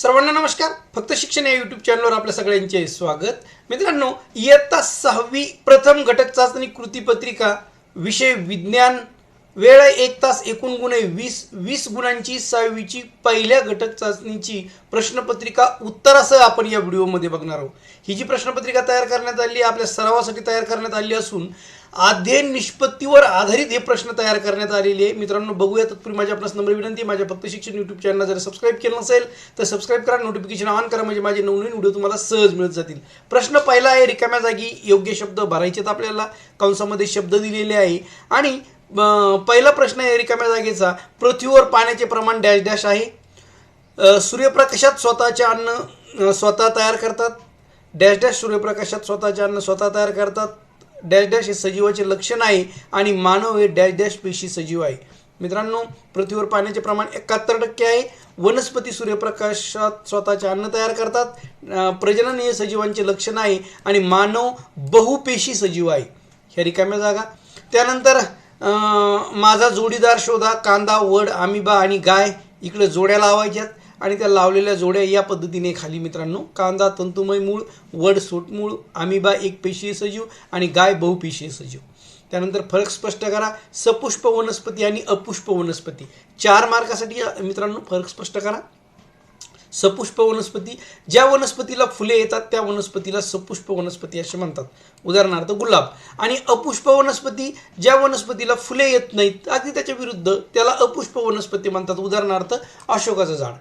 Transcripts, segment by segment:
सर्वांना नमस्कार. फक्त शिक्षण या यूट्यूब चॅनलवर आपल्या सगळ्यांचे स्वागत. मित्रांनो इयत्ता सहावी प्रथम घटक चाचणी कृतीपत्रिका विषय विज्ञान वेळ एक तास एकूण गुणे वीस वीस गुणांची सहावीची पहिल्या घटक चाचणीची प्रश्नपत्रिका उत्तरासह आपण या व्हिडिओमध्ये बघणार आहोत. ही जी प्रश्नपत्रिका तयार करण्यात आली आहे आपल्या सरावासाठी तयार करण्यात आली असून अध्ययन निष्पत्तीवर आधारित हे प्रश्न तयार करण्यात आलेले आहे. मित्रांनो बघूया तत्पूर्वी माझ्या आपणास नम्र विनंती माझ्या फक्त शिक्षण यूट्यूब चॅनल जर सबस्क्राईब केलं नसेल तर सबस्क्राईब करा नोटिफिकेशन ऑन करा म्हणजे माझे नवनवीन व्हिडिओ तुम्हाला सहज मिळत जातील. प्रश्न पहिला आहे रिकाम्या जागी योग्य शब्द भरायचे आहेत आपल्याला. कंसामध्ये शब्द दिलेले आहे. आणि पहिला प्रश्न आहे रिकाम्या जागेचा. पृथ्वीवर पाण्याचे प्रमाण डॅश डॅश आहे. सूर्यप्रकाशात स्वतःचे अन्न स्वतः तयार करतात. डॅश डॅश सूर्यप्रकाशात स्वतःचे अन्न स्वतः तयार करतात. डॅश डॅश हे सजीवाचे लक्षण आहे आणि मानव हे डॅश डॅश पेशी सजीव आहे. मित्रांनो पृथ्वीवर पाण्याचे प्रमाण एकाहत्तर टक्के आहे. वनस्पती सूर्यप्रकाशात स्वतःचे अन्न तयार करतात. प्रजनन हे सजीवांचे लक्षण आहे आणि मानव बहुपेशी सजीव आहे. ह्या रिकाम्या जागा. त्यानंतर माझा जोडीदार शोधा कांदा वड आमिबा आणि गाय इकडे जोड्या लावायच्यात आणि त्या लावलेल्या जोड्या या पद्धतीने खाली मित्रांनो कांदा तंतुमय मूळ वड सोटमूळ आमिबा एक पेशीय सजीव आणि गाय बहुपेशीय सजीव. त्यानंतर फरक स्पष्ट करा सपुष्प वनस्पती आणि अपुष्प वनस्पती. चार मार्कासाठी मित्रांनो फरक स्पष्ट करा. सपुष्प वनस्पती ज्या वनस्पतीला फुले येतात त्या वनस्पतीला सपुष्प वनस्पती असे म्हणतात. उदाहरणार्थ गुलाब. आणि अपुष्प वनस्पती ज्या वनस्पतीला फुले येत नाहीत अगदी त्याच्या विरुद्ध त्याला अपुष्प वनस्पती म्हणतात. उदाहरणार्थ अशोकाचं झाड.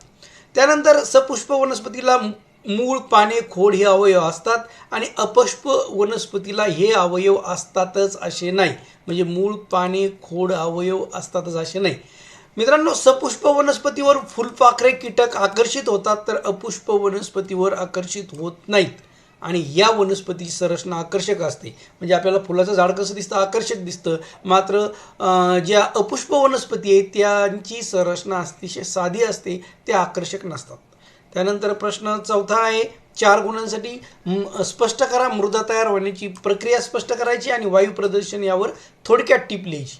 त्यानंतर सपुष्प वनस्पतीला मूळ पाने खोड हे अवयव असतात आणि अपष्प वनस्पतीला हे अवयव असतातच असे नाही. म्हणजे मूळ पाने खोड अवयव असतातच असे नाही. मित्रांनो सपुष्प वनस्पतीवर फुलपाखरे कीटक आकर्षित होतात तर अपुष्प वनस्पतीवर आकर्षित होत नाहीत. आणि या वनस्पतीची संरचना आकर्षक असते. म्हणजे आपल्याला फुलाचं झाड कसं दिसतं? आकर्षक दिसतं. मात्र ज्या अपुष्प वनस्पती आहेत त्यांची संरचना अतिशय साधी असते ते आकर्षक नसतात. त्यानंतर प्रश्न चौथा आहे चार गुणांसाठी स्पष्ट करा. मृदा तयार होण्याची प्रक्रिया स्पष्ट करायची आणि वायू प्रदर्शन यावर थोडक्यात टीप लिहायची.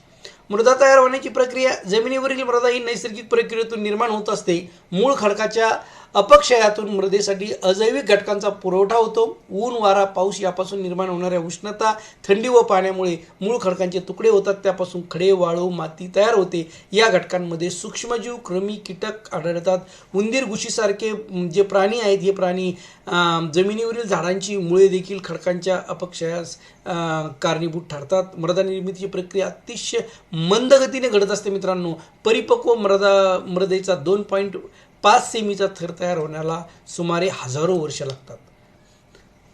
मृदा तयार होण्याची प्रक्रिया जमिनीवरील मृदा ही नैसर्गिक प्रक्रियेतून निर्माण होत असते. मूळ खडकाच्या अपक्षयातून मृदेसाठी अजैविक घटकांचा पुरवठा होतो. ऊन वारा पाऊस यापासून निर्माण होणाऱ्या उष्णता थंडी व पाण्यामुळे मूळ खडकांचे तुकडे होतात. त्यापासून खडे वाळू माती तयार होते. या घटकांमध्ये सूक्ष्मजीव कृमी कीटक आढळतात. उंदीर गुशीसारखे जे प्राणी आहेत हे प्राणी जमिनीवरील झाडांची मुळे देखील खडकांच्या अपक्षयास कारणीभूत ठरतात. मृदा निर्मितीची प्रक्रिया अतिशय मंद गतीने घडत असते मित्रांनो. परिपक्व मृदा मृदेचा दोन पॉईंट पाच सेमीचा थर तयार होण्याला सुमारे हजारो वर्ष लागतात.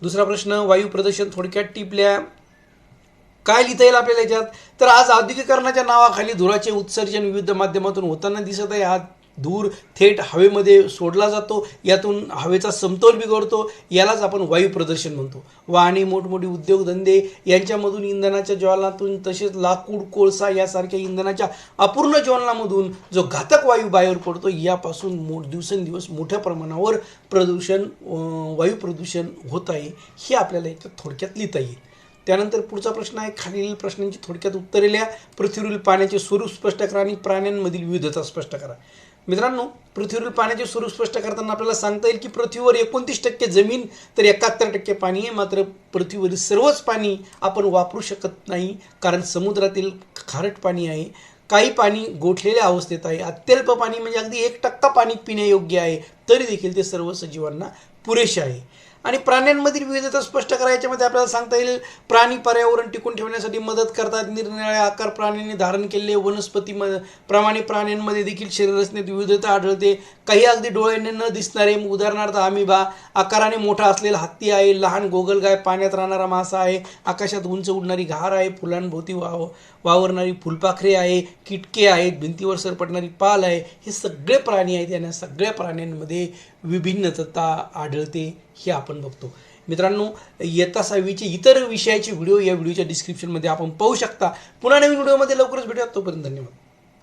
दुसरा प्रश्न वायू प्रदूषण थोडक्यात टिपल्या. काय लिहिता येईल आपल्याला याच्यात? तर आज औद्योगिकरणाच्या नावाखाली धुराचे उत्सर्जन विविध माध्यमातून होताना दिसत आहे. आज धूर थेट हवेमध्ये सोडला जातो यातून हवेचा समतोल बिघडतो यालाच आपण वायू प्रदर्शन म्हणतो. वाहने मोठमोठे उद्योगधंदे यांच्यामधून इंधनाच्या ज्वालातून तसेच लाकूड कोळसा यासारख्या इंधनाच्या अपूर्ण ज्वलनामधून जो घातक वायू बाहेर पडतो यापासून मो दिवसेंदिवस मोठ्या प्रमाणावर प्रदूषण वायू प्रदूषण होत आहे हे आपल्याला याच्यात थोडक्यात लिहिता येईल. त्यानंतर पुढचा प्रश्न आहे खालील प्रश्नांची थोडक्यात उत्तरे लिहा. पृथ्वीवरील पाण्याचे स्वरूप स्पष्ट करा आणि प्राण्यांमधील विविधता स्पष्ट करा. मित्रांनो पृथ्वीवरील पाण्याचे स्वरूप स्पष्ट करताना आपल्याला सांगता येईल की पृथ्वीवर एकोणतीस टक्के जमीन तर एकाहत्तर टक्के पाणी आहे. मात्र पृथ्वीवरील सर्वच पाणी आपण वापरू शकत नाही कारण समुद्रातील खारट पाणी आहे. काही पाणी गोठलेल्या अवस्थेत आहे. अत्यल्प पाणी म्हणजे अगदी एक टक्का पाणी पिण्यायोग्य आहे. तरी देखील ते सर्व सजीवांना पुरेसे आहे. आणि प्राण्यांमधील विविधता स्पष्ट करायच्यामध्ये आपल्याला सांगता येईल प्राणी पर्यावरण टिकून ठेवण्यासाठी मदत करतात. निरनिराळे आकार प्राण्यांनी धारण केलेले वनस्पती म प्रमाणे प्राण्यांमध्ये देखील शरीररचनेत विविधता आढळते. काही अगदी डोळ्यांनी न दिसणारे उदाहरणार्थ आमिबा आकाराने मोठा असलेला हत्ती आहे लहान गोगलगाय पाण्यात राहणारा मासा आहे आकाशात उंच उडणारी घार आहे फुलांभोवती वाव वावरणारी फुलपाखरे आहे किटके आहेत भिंतीवर सरपटणारी पाल आहे. हे सगळे प्राणी आहेत. यांना सगळ्या प्राण्यांमध्ये विभिन्नता आढळते. हे आपण बघतो. मित्रांनो इयत्ता सहावीचे इतर विषयाचे व्हिडिओ या व्हिडिओच्या डिस्क्रिप्शनमध्ये आपण पाहू शकता. पुन्हा नवीन व्हिडिओमध्ये लवकरच भेटूयात. तोपर्यंत धन्यवाद.